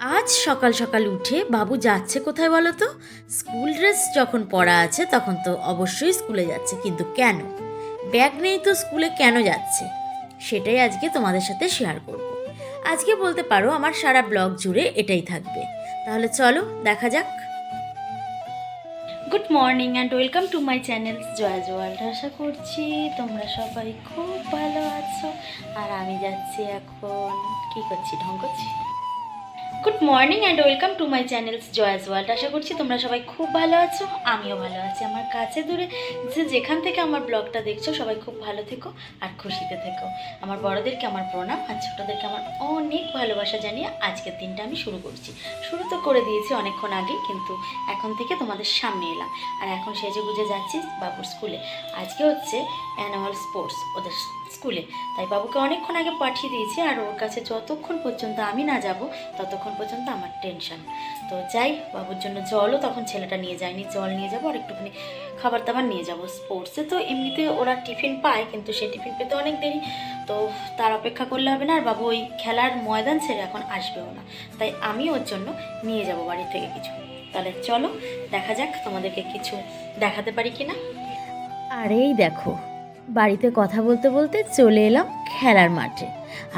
আজ সকাল সকাল উঠে বাবু যাচ্ছে কোথায় বলো তো? স্কুল ড্রেস যখন পরা আছে তখন তো অবশ্যই স্কুলে যাচ্ছে, কিন্তু কেন? ব্যাগ নেই তো স্কুলে কেন যাচ্ছে? সেটাই আজকে তোমাদের সাথে শেয়ার করব। আজকে বলতে পারো আমার সারা ব্লগ জুড়ে এটাই থাকবে। তাহলে চলো, দেখা যাক। Good morning and welcome to my channel Jaya জোয়াল আশা করছি তোমরা সবাই খুব ভালো আছো। আর আমি যাচ্ছি এখন, কি করছি? ঢং করছি? Good morning and welcome to my channels Jaya's world আশা করছি তোমরা সবাই খুব ভালো আছো, আমিও ভালো আছি। আমার কাছে দূরে যে যেখান থেকে আমার ব্লগটা দেখছ, সবাই খুব ভালো থেকো আর খুশিতে থেকো। আমার বড়দেরকে আমার প্রণাম আর ছোটোদেরকে আমার অনেক ভালোবাসা জানিয়ে আজকের দিনটা আমি শুরু করছি। শুরু তো করে দিয়েছি অনেকক্ষণ আগে, কিন্তু এখন থেকে তোমাদের সামনে এলাম। আর এখন সেজে গুজে যাচ্ছি বাবুর স্কুলে। আজকে হচ্ছে অ্যানুয়াল স্পোর্টস ওদের স্কুলে। তাই বাবুকে অনেকক্ষণ আগে পাঠিয়ে দিয়েছি আর ওর কাছে যতক্ষণ পর্যন্ত আমি না যাব, ততক্ষণ পর্যন্ত আমার টেনশন। তো যাই, বাবুর জন্য জলও তখন ছেলেটা নিয়ে যায়নি, জল নিয়ে যাব আর একটুখানি খাবার দাবার নিয়ে যাব স্পোর্টসে। তো এমনিতে ওরা টিফিন পায়, কিন্তু সে টিফিন পেতে অনেক দেরি। তো তার অপেক্ষা করলে হবে না, আর বাবু ওই খেলার ময়দান ছেড়ে এখন আসবেও না। তাই আমি ওর জন্য নিয়ে যাব বাড়ি থেকে কিছু। তাহলে চলো, দেখা যাক তোমাদেরকে কিছু দেখাতে পারি কি না আর, এই দেখো বাড়িতে কথা বলতে বলতে চলে এলাম খেলার মাঠে।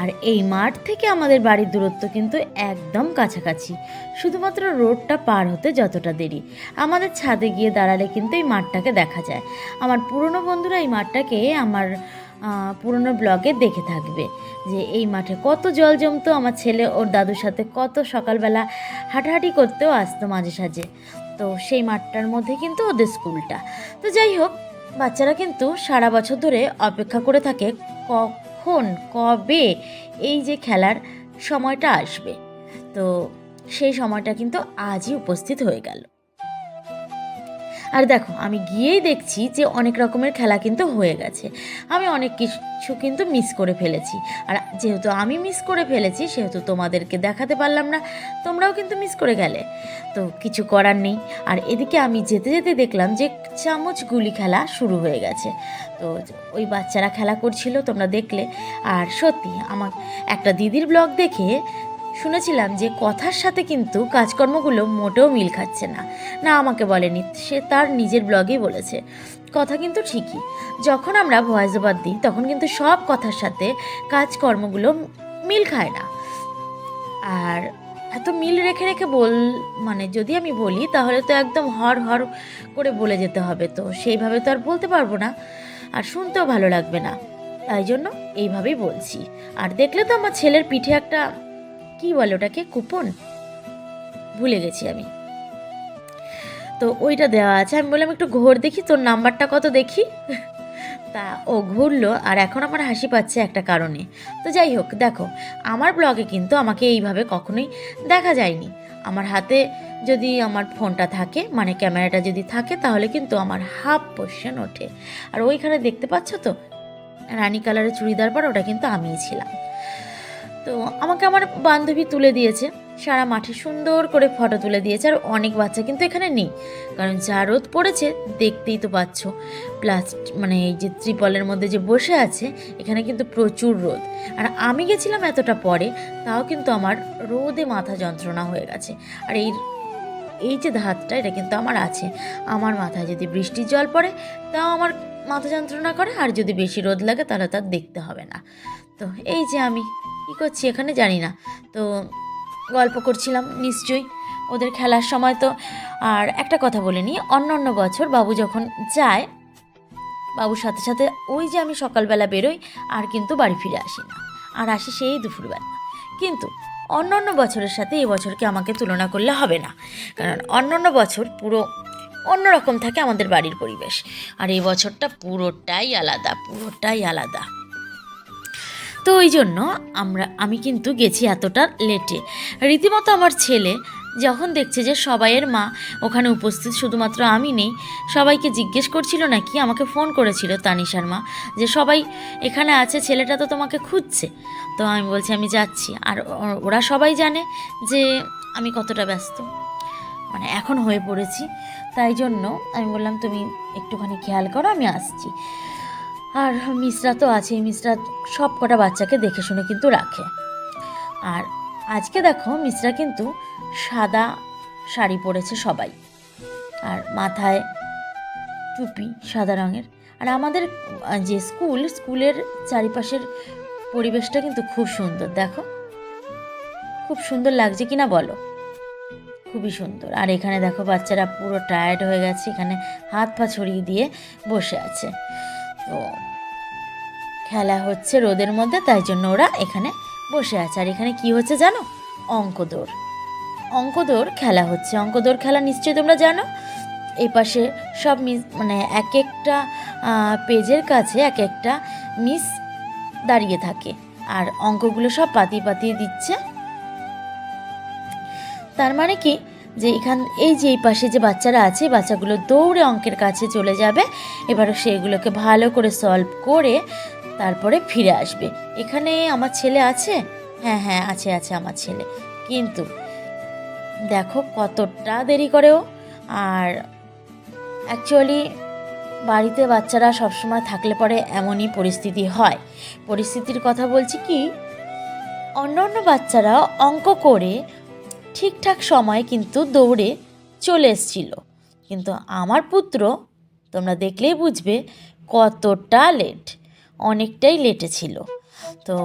আর এই মাঠ থেকে আমাদের বাড়ির দূরত্ব কিন্তু একদম কাছাকাছি। শুধুমাত্র রোডটা পার হতে যতটা দেরি। আমাদের ছাদে গিয়ে দাঁড়ালে কিন্তু এই মাঠটাকে দেখা যায়। আমার পুরনো বন্ধুরা এই মাঠটাকে আমার পুরনো ব্লগে দেখে থাকবে যে এই মাঠে কত জল জমতো, আমার ছেলে ওর দাদুর সাথে কত সকালবেলা হাঁটাহাঁটি করতেও আসতো মাঝে সাঝে। তো সেই মাঠটার মধ্যে কিন্তু ওদের স্কুলটা। তো যাই হোক বাচ্চারা কিন্তু সারা বছর ধরে অপেক্ষা করে থাকে কখন, কবে এই যে খেলার সময়টা আসবে। তো সেই সময়টা কিন্তু আজই উপস্থিত হয়ে গেল। আর দেখো, আমি গিয়েই দেখছি যে অনেক রকমের খেলা কিন্তু হয়ে গেছে। আমি অনেক কিছু কিন্তু মিস করে ফেলেছি। আর যেহেতু আমি মিস করে ফেলেছি, সেহেতু তোমাদেরকে দেখাতে পারলাম না, তোমরাও কিন্তু মিস করে গেলে। তো কিছু করার নেই। আর এদিকে আমি যেতে যেতে দেখলাম যে চামচ গুলি খেলা শুরু হয়ে গেছে। তো ওই বাচ্চারা খেলা করছিল, তোমরা দেখলে। আর সত্যি, আমার একটা দিদির ব্লগ দেখে শুনেছিলাম যে কথার সাথে কিন্তু কাজকর্মগুলো মোটেও মিল খাচ্ছে না। না আমাকে বলেনি, সে তার নিজের ব্লগেই বলেছে। কথা কিন্তু ঠিকই। যখন আমরা ভয়েস ওভার দিই, তখন কিন্তু সব কথার সাথে কাজকর্মগুলো মিল খায় না। আর এত মিল রেখে রেখে বল মানে যদি আমি বলি, তাহলে তো একদম হর হর করে বলে যেতে হবে তো। সেইভাবে তো আর বলতে পারব না। আর শুনতেও ভালো লাগবে না। তাই জন্য এইভাবেই বলছি। আর দেখলে তো আমার ছেলের পিঠে একটা কি বলে ওটাকে? কুপন? ভুলে গেছি আমি। তো ওইটা দেওয়া আছে। আমি বললাম, একটু ঘোর দেখি, তোর নাম্বারটা কত দেখি? তা ও ঘুরলো, আর এখন আমার হাসি পাচ্ছে একটা কারণে। তো যাই হোক, দেখো, আমার ব্লগে কিন্তু আমাকে এইভাবে কখনোই দেখা যায়নি। আমার হাতে যদি আমার ফোনটা থাকে মানে ক্যামেরাটা যদি থাকে, তাহলে কিন্তু আমার হাফ পোর্শন ওঠে। আর ওইখানে দেখতে পাচ্ছ তো, রানী কালারের চুড়িদার পর ওটা কিন্তু আমিই ছিলাম। তো আমাকে আমার বান্ধবী তুলে দিয়েছে। সারা মাঠে সুন্দর করে ফটো তুলে দিয়েছে আর অনেক বাচ্চা কিন্তু এখানে নেই। কারণ যা রোদ পড়েছে দেখতেই তো পাচ্ছ। প্লাস মানে এই যে ত্রিপলের মধ্যে যে বসে আছে, এখানে কিন্তু প্রচুর রোদ। আর আমি গেছিলাম এতটা পরে, তাও কিন্তু আমার রোদে মাথা যন্ত্রণা হয়ে গেছে। আর এই এই যে ধাতটা এটা কিন্তু আমার আছে। আমার মাথায় যদি বৃষ্টির জল পড়ে, তাও আমার মাথা যন্ত্রণা করে, আর যদি বেশি রোদ লাগে, তাহলে তার দেখতে হবে না। তো এই যে আমি, কী করছি এখানে জানি না। তো গল্প করছিলাম নিশ্চয়ই ওদের খেলার সময় তো। আর একটা কথা বলে নিই, অন্য অন্য বছর বাবু যখন যায়, বাবুর সাথে সাথে ওই যে আমি সকালবেলা বেরোই, আর কিন্তু বাড়ি ফিরে আসি না, আর আসি সেই দুপুরবেলা। কিন্তু অন্য অন্য বছরের সাথে এই বছরকে আমাকে তুলনা করলে হবে না, কারণ অন্য অন্য বছর পুরো অন্যরকম থাকে আমাদের বাড়ির পরিবেশ, আর এই বছরটা পুরোটাই আলাদা পুরোটাই আলাদা। তো ওই জন্য আমরা, আমি কিন্তু গেছি এতটা লেটে রীতিমতো আমার ছেলে যখন দেখছে যে সবাইয়ের মা ওখানে উপস্থিত, শুধুমাত্র আমি নেই, সবাইকে জিজ্ঞেস করছিল নাকি, আমাকে ফোন করেছিল তানিশার মা, যে সবাই এখানে আছে, ছেলেটা তো তোমাকে খুঁজছে। তো আমি বলছি, আমি যাচ্ছি। আর ওরা সবাই জানে যে আমি কতটা ব্যস্ত। মানে এখন হয়ে পড়েছি। তাই জন্য আমি বললাম, তুমি একটুখানি খেয়াল করো, আমি আসছি। আর মিসরা তো আছেই মিসরা সব কটা বাচ্চাকে দেখে শুনে কিন্তু রাখে। আর আজকে দেখো মিসরা কিন্তু সাদা শাড়ি পরেছে সবাই। আর মাথায় টুপি সাদা রঙের। আর আমাদের যে স্কুল, স্কুলের চারিপাশের পরিবেশটা কিন্তু খুব সুন্দর, দেখো। খুব সুন্দর লাগছে কিনা বলো? খুবই সুন্দর। আর এখানে দেখো বাচ্চারা পুরো টায়ার্ড হয়ে গেছে, এখানে হাত পা ছড়িয়ে দিয়ে বসে আছে। তো খেলা হচ্ছে রোদের মধ্যে, তাই জন্য ওরা এখানে বসে আছে। আর এখানে কি হচ্ছে জানো? অঙ্ক দৌড় অঙ্ক দৌড় খেলা হচ্ছে। অঙ্ক দৌড় খেলা নিশ্চয়ই তোমরা জানো? এই পাশে সব মিস মানে এক একটা পেজের কাছে এক একটা মিস দাঁড়িয়ে থাকে। আর অঙ্কগুলো সব পাতিয়ে পাতিয়ে দিচ্ছে। তার মানে কি? যে এখান, এই যে এই পাশে যে বাচ্চারা আছে, বাচ্চাগুলো দৌড়ে অঙ্কের কাছে চলে যাবে। এবার সেগুলোকে ভালো করে সলভ করে তারপরে ফিরে আসবে। এখানে আমার ছেলে আছে? হ্যাঁ হ্যাঁ আছে আছে আমার ছেলে। কিন্তু দেখো কতটা দেরি করেও আর অ্যাকচুয়ালি বাড়িতে বাচ্চারা সবসময় থাকলে পরে এমনই পরিস্থিতি হয়। পরিস্থিতির কথা বলছি কি? অন্য অন্য বাচ্চারা অঙ্ক করে ঠিকঠাক সময় কিন্তু দৌড়ে চলে এসছিল। কিন্তু আমার পুত্র, তোমরা দেখলেই বুঝবে, কতটা লেট অনেকটাই লেটে ছিল। তো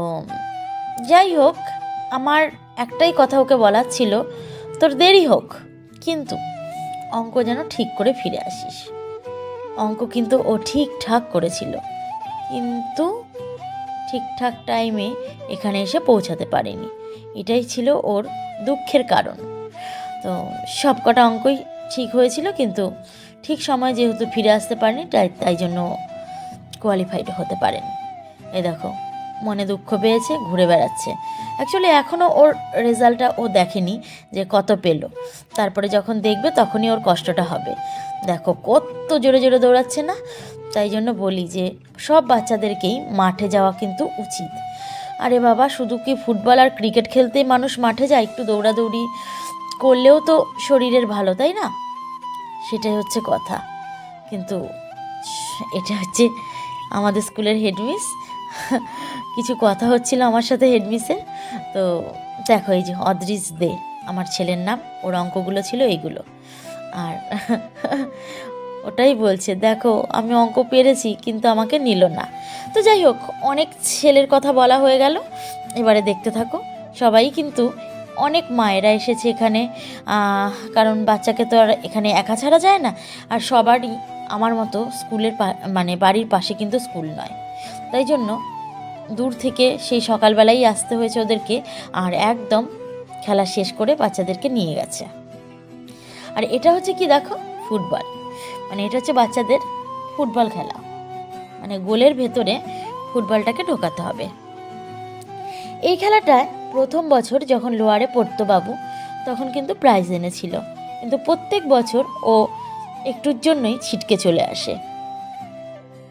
যাই হোক, আমার একটাই কথা ওকে বলার ছিল, তোর দেরি হোক, কিন্তু অঙ্ক যেন ঠিক করে ফিরে আসিস। অঙ্ক কিন্তু ও ঠিকঠাক করেছিল, কিন্তু ঠিকঠাক টাইমে এখানে এসে পৌঁছাতে পারেনি। এটাই ছিল ওর দুঃখের কারণ। তো সব কটা অঙ্কই ঠিক হয়েছিল, কিন্তু ঠিক সময় যেহেতু ফিরে আসতে পারেনি, তাই তাই জন্য কোয়ালিফাইড হতে পারেনি। এই দেখো, মনে দুঃখ পেয়েছে, ঘুরে বেড়াচ্ছে। অ্যাকচুয়ালি এখনও ওর রেজাল্টটা ও দেখেনি যে কত পেল। তারপরে যখন দেখবে, তখনই ওর কষ্টটা হবে। দেখো, কত জোরে জোরে দৌড়াচ্ছে না? তাই জন্য বলি যে, সব বাচ্চাদেরকেই মাঠে যাওয়া কিন্তু উচিত। আরে বাবা, শুধু কি ফুটবল আর ক্রিকেট খেলতেই মানুষ মাঠে যায়? একটু দৌড়াদৌড়ি করলেও তো শরীরের ভালো, তাই না? সেটাই হচ্ছে কথা। কিন্তু এটা হচ্ছে আমাদের স্কুলের হেডমিস কিছু কথা হচ্ছিল আমার সাথে হেডমিসের তো দেখো, এই যে অদ্রিজ দে, আমার ছেলের নাম, ওর অঙ্কগুলো ছিল এইগুলো। আর ওটাই বলছে, দেখো, আমি অঙ্ক পেরেছি, কিন্তু আমাকে নিল না। তো যাই হোক, অনেক ছেলের কথা বলা হয়ে গেল। এবারে দেখতে থাকো, সবাই কিন্তু অনেক মায়েরা এসেছে এখানে। কারণ বাচ্চাকে তো আর এখানে একা ছাড়া যায় না, আর সবারই আমার মতো স্কুলের মানে বাড়ির পাশে কিন্তু স্কুল নয়। তাই জন্য দূর থেকে সেই সকালবেলাই আসতে হয়েছে ওদেরকে, আর একদম খেলা শেষ করে বাচ্চাদেরকে নিয়ে গেছে। আর এটা হচ্ছে কি দেখো, ফুটবল। মানে এটা হচ্ছে বাচ্চাদের ফুটবল খেলা। মানে গোলের ভেতরে ফুটবলটাকে ঢোকাতে হবে। এই খেলাটায় প্রথম বছর যখন লোয়ারে পড়তো বাবু তখন কিন্তু প্রাইজ এনেছিল। কিন্তু প্রত্যেক বছর ও একটুর জন্যই ছিটকে চলে আসে।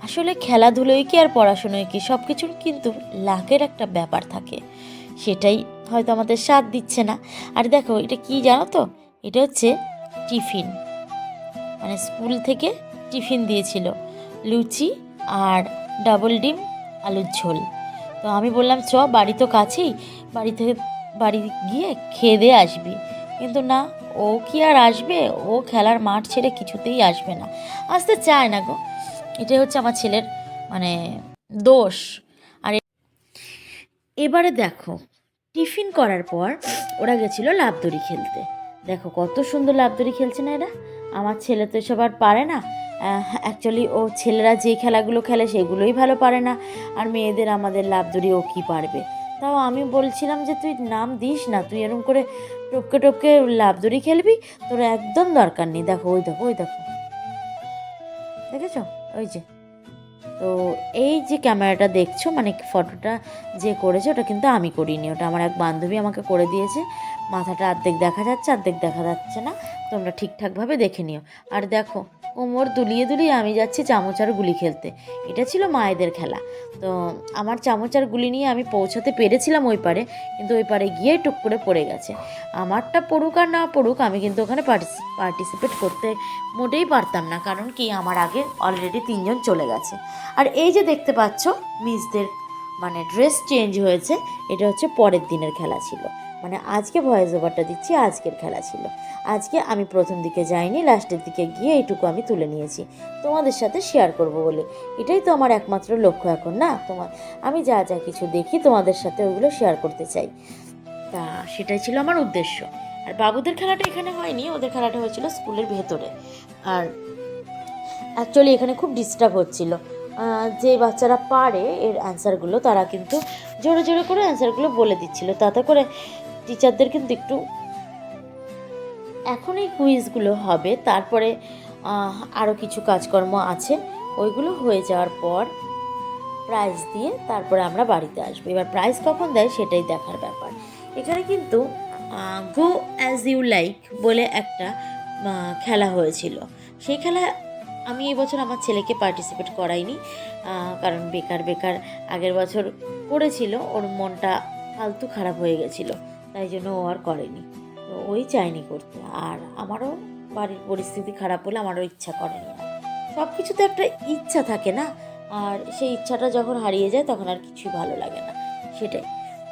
আসলে খেলাধুলোয় কি আর পড়াশুনোয় কি সব কিছুর কিন্তু লাকের একটা ব্যাপার থাকে। সেটাই হয়তো আমাদের সাথ দিচ্ছে না। আর দেখো, এটা কি জানো তো? এটা হচ্ছে টিফিন। মানে স্কুল থেকে টিফিন দিয়েছিল। লুচি আর ডাবল ডিম, আলুর ঝোল। তো আমি বললাম, চ, বাড়ি তো কাছেই। বাড়ি থেকে, বাড়ি গিয়ে খেয়ে দিয়ে আসবি। কিন্তু না, ও কি আর আসবে? ও খেলার মাঠ ছেড়ে কিছুতেই আসবে না। আসতে চায় না গো। এটাই হচ্ছে আমার ছেলের মানে দোষ। আর এবারে দেখো, টিফিন করার পর ওরা গেছিল লাভদড়ি খেলতে। দেখো কত সুন্দর লাভদড়ি খেলছে না এরা। আমার ছেলে তো এসব আর পারে না। অ্যাকচুয়ালি ও ছেলেরা যে খেলাগুলো খেলে সেগুলোই ভালো পারে না। আর মেয়েদের আমাদের লাভ লাভদড়ি ও কী পারবে? তাও আমি বলছিলাম যে তুই নাম দিস না, তুই এরকম করে টপকে টপকে লাভ দড়ি খেলবি, তোর একদম দরকার নেই। দেখো, ওই দেখো ওই দেখো। দেখেছ? ওই যে। তো এই যে ক্যামেরাটা দেখছ মানে ফটোটা যে করেছে, ওটা কিন্তু আমি করিনি। ওটা আমার এক বান্ধবী আমাকে করে দিয়েছে। মাথাটা অর্ধেক দেখা যাচ্ছে অর্ধেক দেখা যাচ্ছে না। তোমরা ঠিকঠাকভাবে দেখে নিও। আর দেখো কোমর দুলিয়ে দুলিয়ে আমি যাচ্ছি চামচ আর গুলি খেলতে। এটা ছিল মায়েদের খেলা। তো আমার চামচ আর গুলি নিয়ে আমি পৌঁছাতে পেরেছিলাম ওই পারে, কিন্তু ওই পারে গিয়ে টুক করে পড়ে গেছে। আমারটা পড়ুক আর না পড়ুক, আমি কিন্তু ওখানে পার্টিসিপেট করতে মোটেই পারতাম না, কারণ কি আমার আগে অলরেডি তিনজন চলে গেছে। আর এই যে দেখতে পাচ্ছ মিসদের মানে ড্রেস চেঞ্জ হয়েছে, এটা হচ্ছে পরের দিনের খেলা ছিল। মানে আজকে ভয়েস ওভারটা দিচ্ছি, আজকের খেলা ছিল। আজকে আমি প্রথম দিকে যাইনি লাস্টের দিকে গিয়ে এইটুকু আমি তুলে নিয়েছি। তোমাদের সাথে শেয়ার করব বলে। এটাই তো আমার একমাত্র লক্ষ্য এখন, না? তোমার আমি যা যা কিছু দেখি, তোমাদের সাথে ওইগুলো শেয়ার করতে চাই। তা সেটাই ছিল আমার উদ্দেশ্য। আর বাবুদের খেলাটা এখানে হয়নি, ওদের খেলাটা হয়েছিল স্কুলের ভেতরে। আর অ্যাকচুয়ালি এখানে খুব ডিস্টার্ব হচ্ছিল। যে বাচ্চারা পারে, এর অ্যান্সারগুলো তারা কিন্তু জোরে জোরে করে অ্যান্সারগুলো বলে দিচ্ছিল। তাতে করে টিচারদের কিন্তু একটু এখন এই কুইজগুলো হবে, তারপরে আরও কিছু কাজকর্ম আছে, ওইগুলো হয়ে যাওয়ার পর প্রাইজ দিয়ে তারপরে আমরা বাড়িতে আসব। এবার প্রাইজ কখন দেয় সেটাই দেখার ব্যাপার। এখানে কিন্তু গো অ্যাজ ইউ লাইক বলে একটা খেলা হয়েছিল। সেই খেলা আমি এবছর আমার ছেলেকে পার্টিসিপেট করাইনি কারণ বেকার বেকার আগের বছর করেছিল, ওর মনটা ফালতু খারাপ হয়ে গেছিল। তাই জন্য ও আর করেনি। তো ওই চায়নি করতে। আর আমারও বাড়ির পরিস্থিতি খারাপ হলে আমারও ইচ্ছা করেনি আর। সব কিছুতে একটা ইচ্ছা থাকে না? আর সেই ইচ্ছাটা যখন হারিয়ে যায় তখন আর কিছুই ভালো লাগে না। সেটাই।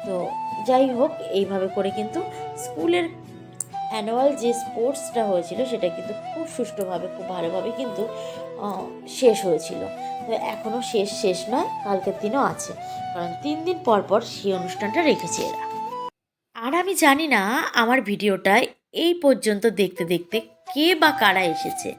তো যাই হোক, এইভাবে করে কিন্তু স্কুলের অ্যানুয়াল যে স্পোর্টসটা হয়েছিল সেটা কিন্তু খুব সুষ্ঠুভাবে, খুব ভালোভাবে কিন্তু শেষ হয়েছিল। তো এখনও শেষ শেষ নয়, কালকের দিনও আছে। কারণ তিন দিন পর পর সেই অনুষ্ঠানটা রেখেছে এরা। আর আমি জানি না আমার ভিডিওটা এই পর্যন্ত দেখতে দেখতে কে বা কারা এসেছে।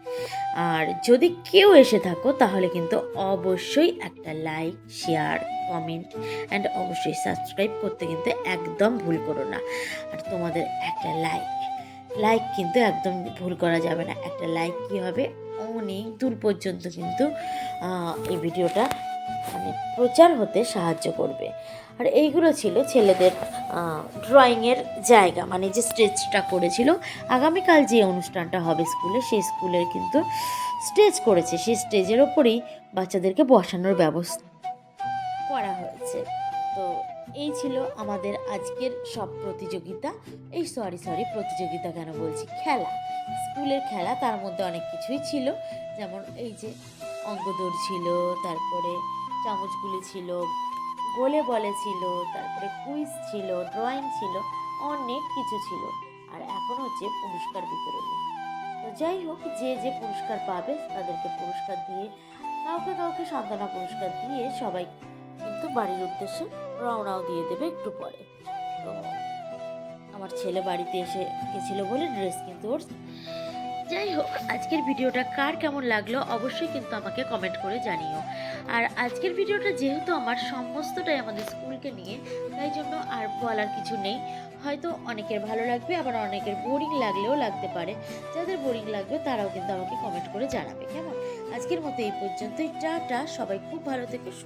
আর যদি কেউ এসে থাকো, তাহলে কিন্তু অবশ্যই একটা লাইক শেয়ার কমেন্ট অ্যান্ড অবশ্যই সাবস্ক্রাইব করতে কিন্তু একদম ভুল করো না। আর তোমাদের একটা লাইক লাইক কিন্তু একদম ভুল করা যাবে না। একটা লাইক কী হবে? অনেক দূর পর্যন্ত কিন্তু এই ভিডিওটা মানে প্রচার হতে সাহায্য করবে। আর এইগুলো ছিল ছেলেদের ড্রয়িংয়ের জায়গা মানে যে স্টেজটা করেছিল। আগামীকাল যে অনুষ্ঠানটা হবে স্কুলে, সেই স্কুলের কিন্তু স্টেজ করেছে। সেই স্টেজের ওপরেই বাচ্চাদেরকে বসানোর ব্যবস্থা করা হয়েছে। তো এই ছিল আমাদের আজকের সব প্রতিযোগিতা। এই সরি সরি প্রতিযোগিতা কেন বলছি? খেলা। স্কুলের খেলা, তার মধ্যে অনেক কিছুই ছিল। যেমন এই যে অঙ্কদৌড় ছিল, তারপরে চামচগুলি ছিল, গোলে বলে ছিল, তারপরে কুইজ ছিল ড্রয়িং ছিল, অনেক কিছু ছিল। আর এখন হচ্ছে পুরস্কার বিতরণী। তো যাই হোক, যে যে পুরস্কার পাবে তাদেরকে পুরস্কার দিয়ে, কাউকে কাউকে সান্ত্বনা পুরস্কার দিয়ে সবাই কিন্তু বাড়ির উদ্দেশ্যে রওনাও দিয়ে দেবে একটু পরে। তো আমার ছেলে বাড়িতে এসে গেছিল বলে ড্রেস কিন্তু ওর যাই হোক আজকের ভিডিওটা কার কেমন লাগল অবশ্যই কিন্তু আমাকে কমেন্ট করে জানিও। আর আজকের ভিডিওটা যেহেতু আমার সমস্তটাই আমাদের স্কুলকে নিয়ে, তাই জন্য আর বলার কিছু নেই। হয়তো অনেকের ভালো লাগবে, আবার অনেকের বোরিং লাগলেও লাগতে পারে। যাদের বোরিং লাগবে তারাও কিন্তু আমাকে কমেন্ট করে জানাবে, কেমন? আজকের মতো এই পর্যন্তই, টাটা, সবাই খুব ভালো থেকে